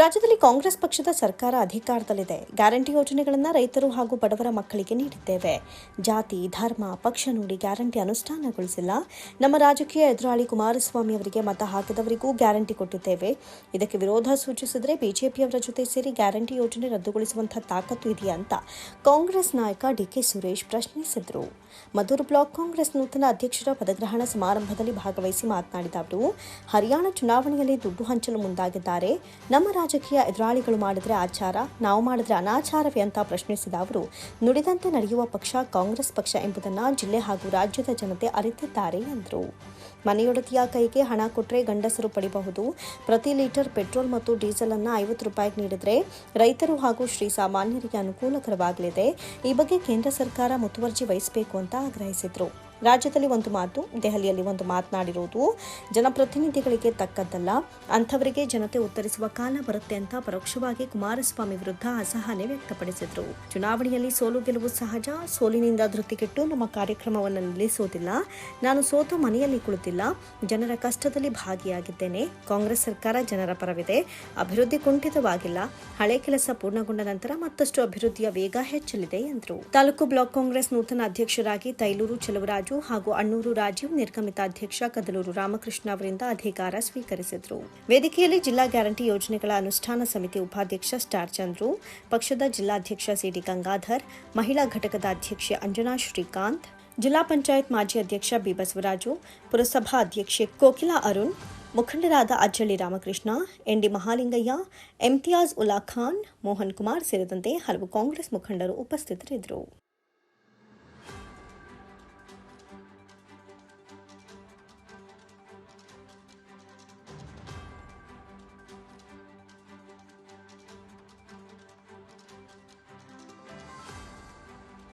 ರಾಜ್ಯದಲ್ಲಿ ಕಾಂಗ್ರೆಸ್ ಪಕ್ಷದ ಸರ್ಕಾರ ಅಧಿಕಾರದಲ್ಲಿದೆ. ಗ್ಯಾರಂಟಿ ಯೋಜನೆಗಳನ್ನು ರೈತರು ಹಾಗೂ ಬಡವರ ಮಕ್ಕಳಿಗೆ ನೀಡಿದ್ದೇವೆ. ಜಾತಿ, ಧರ್ಮ, ಪಕ್ಷ ನೋಡಿ ಗ್ಯಾರಂಟಿ ಅನುಷ್ಠಾನಗೊಳಿಸಿಲ್ಲ. ನಮ್ಮ ರಾಜಕೀಯ ಎದುರಾಳಿ ಕುಮಾರಸ್ವಾಮಿ ಅವರಿಗೆ ಮತ ಹಾಕಿದವರಿಗೂ ಗ್ಯಾರಂಟಿ ಕೊಟ್ಟಿದ್ದೇವೆ. ಇದಕ್ಕೆ ವಿರೋಧ ಸೂಚಿಸಿದರೆ ಬಿಜೆಪಿಯವರ ಜೊತೆ ಸೇರಿ ಗ್ಯಾರಂಟಿ ಯೋಜನೆ ರದ್ದುಗೊಳಿಸುವಂತಹ ತಾಕತ್ತು ಇದೆಯಾ ಅಂತ ಕಾಂಗ್ರೆಸ್ ನಾಯಕ ಡಿಕೆ ಸುರೇಶ್ ಪ್ರಶ್ನಿಸಿದರು. ಮಧುರ್ ಬ್ಲಾಕ್ ಕಾಂಗ್ರೆಸ್ ನೂತನ ಅಧ್ಯಕ್ಷರ ಪದಗ್ರಹಣ ಸಮಾರಂಭದಲ್ಲಿ ಭಾಗವಹಿಸಿ ಮಾತನಾಡಿದ ಅವರು, ಹರಿಯಾಣ ಚುನಾವಣೆಯಲ್ಲಿ ದುಡ್ಡು ಹಂಚಲು ಮುಂದಾಗಿದ್ದಾರೆ. ನಮ್ಮ ರಾಜಕೀಯ ಎದುರಾಳಿಗಳು ಮಾಡಿದರೆ ಆಚಾರ, ನಾವು ಮಾಡಿದರೆ ಅನಾಚಾರವೇ ಅಂತ ಪ್ರಶ್ನಿಸಿದ ಅವರು, ನುಡಿದಂತೆ ನಡೆಯುವ ಪಕ್ಷ ಕಾಂಗ್ರೆಸ್ ಪಕ್ಷ ಎಂಬುದನ್ನು ಜಿಲ್ಲೆ ಹಾಗೂ ರಾಜ್ಯದ ಜನತೆ ಅರಿತಿದ್ದಾರೆ ಎಂದರು. ಮನೆಯೊಡತಿಯ ಕೈಗೆ ಹಣ ಕೊಟ್ಟರೆ ಗಂಡಸರು ಪಡಿಬಹುದು. ಪ್ರತಿ ಲೀಟರ್ ಪೆಟ್ರೋಲ್ ಮತ್ತು ಡೀಸೆಲ್ ಅನ್ನು ಐವತ್ತು ರೂಪಾಯಿಗೆ ನೀಡಿದರೆ ರೈತರು ಹಾಗೂ ಶ್ರೀ ಸಾಮಾನ್ಯರಿಗೆ ಅನುಕೂಲಕರವಾಗಲಿದೆ. ಈ ಬಗ್ಗೆ ಕೇಂದ್ರ ಸರ್ಕಾರ ಮುತುವರ್ಜಿ ವಹಿಸಬೇಕು ಅಂತ ಆಗ್ರಹಿಸಿದರು. ರಾಜ್ಯದಲ್ಲಿ ಒಂದು ಮಾತು, ದೆಹಲಿಯಲ್ಲಿ ಒಂದು ಮಾತನಾಡಿರುವುದು, ಜನಪ್ರತಿನಿಧಿಗಳಿಗೆ ತಕ್ಕದ್ದಲ್ಲ. ಅಂಥವರಿಗೆ ಜನತೆ ಉತ್ತರಿಸುವ ಕಾಲ ಬರುತ್ತೆ ಅಂತ ಪರೋಕ್ಷವಾಗಿ ಕುಮಾರಸ್ವಾಮಿ ವಿರುದ್ಧ ಅಸಹನೆ ವ್ಯಕ್ತಪಡಿಸಿದರು. ಚುನಾವಣೆಯಲ್ಲಿ ಸೋಲು ಗೆಲುವು ಸಹಜ, ಸೋಲಿನಿಂದ ಧೃತಿಗೆಟ್ಟು ನಮ್ಮ ಕಾರ್ಯಕ್ರಮವನ್ನು ನಿಲ್ಲಿಸುವುದಿಲ್ಲ ನಾನು ಸೋತು ಮನೆಯಲ್ಲಿ ಕುಳಿತಿಲ್ಲ, ಜನರ ಕಷ್ಟದಲ್ಲಿ ಭಾಗಿಯಾಗಿದ್ದೇನೆ. ಕಾಂಗ್ರೆಸ್ ಸರ್ಕಾರ ಜನರ ಪರವಿದೆ. ಅಭಿವೃದ್ಧಿ ಕುಂಠಿತವಾಗಿಲ್ಲ. ಹಳೆ ಕೆಲಸ ಪೂರ್ಣಗೊಂಡ ನಂತರ ಮತ್ತಷ್ಟು ಅಭಿವೃದ್ಧಿಯ ವೇಗ ಹೆಚ್ಚಲಿದೆ ಎಂದರು. ತಾಲೂಕು ಬ್ಲಾಕ್ ಕಾಂಗ್ರೆಸ್ ನೂತನ ಅಧ್ಯಕ್ಷರಾಗಿ ತೈಲೂರು ಚೆಲುವರಾಜು ಹಾಗೂ ಅಣ್ಣೂರು ರಾಜೀವ್ ನಿರ್ಗಮಿತ ಅಧ್ಯಕ್ಷ ಕದಲೂರು ರಾಮಕೃಷ್ಣ ಅವರಿಂದ ಅಧಿಕಾರ ಸ್ವೀಕರಿಸಿದರು. ವೇದಿಕೆಯಲ್ಲಿ ಜಿಲ್ಲಾ ಗ್ಯಾರಂಟಿ ಯೋಜನೆಗಳ ಅನುಷ್ಠಾನ ಸಮಿತಿ ಉಪಾಧ್ಯಕ್ಷ ಸ್ಟಾರ್ ಚಂದ್ರು, ಪಕ್ಷದ ಜಿಲ್ಲಾಧ್ಯಕ್ಷ ಸಿಡಿ ಗಂಗಾಧರ್, ಮಹಿಳಾ ಘಟಕದ ಅಧ್ಯಕ್ಷೆ ಅಂಜನಾ ಶ್ರೀಕಾಂತ್, ಜಿಲ್ಲಾ ಪಂಚಾಯತ್ ಮಾಜಿ ಅಧ್ಯಕ್ಷ ಬಿ ಬಸವರಾಜು, ಪುರಸಭಾ ಅಧ್ಯಕ್ಷೆ ಕೋಕಿಲಾ ಅರುಣ್, ಮುಖಂಡರಾದ ಅಜ್ಜಳ್ಳಿ ರಾಮಕೃಷ್ಣ, ಎನ್ಡಿ ಮಹಾಲಿಂಗಯ್ಯ ಇಮ್ತಿಯಾಜ್ ಉಲ್ಲಾ ಖಾನ್, ಮೋಹನ್ ಕುಮಾರ್ ಸೇರಿದಂತೆ ಹಲವು ಕಾಂಗ್ರೆಸ್ ಮುಖಂಡರು ಉಪಸ್ಥಿತರಿದ್ದರು.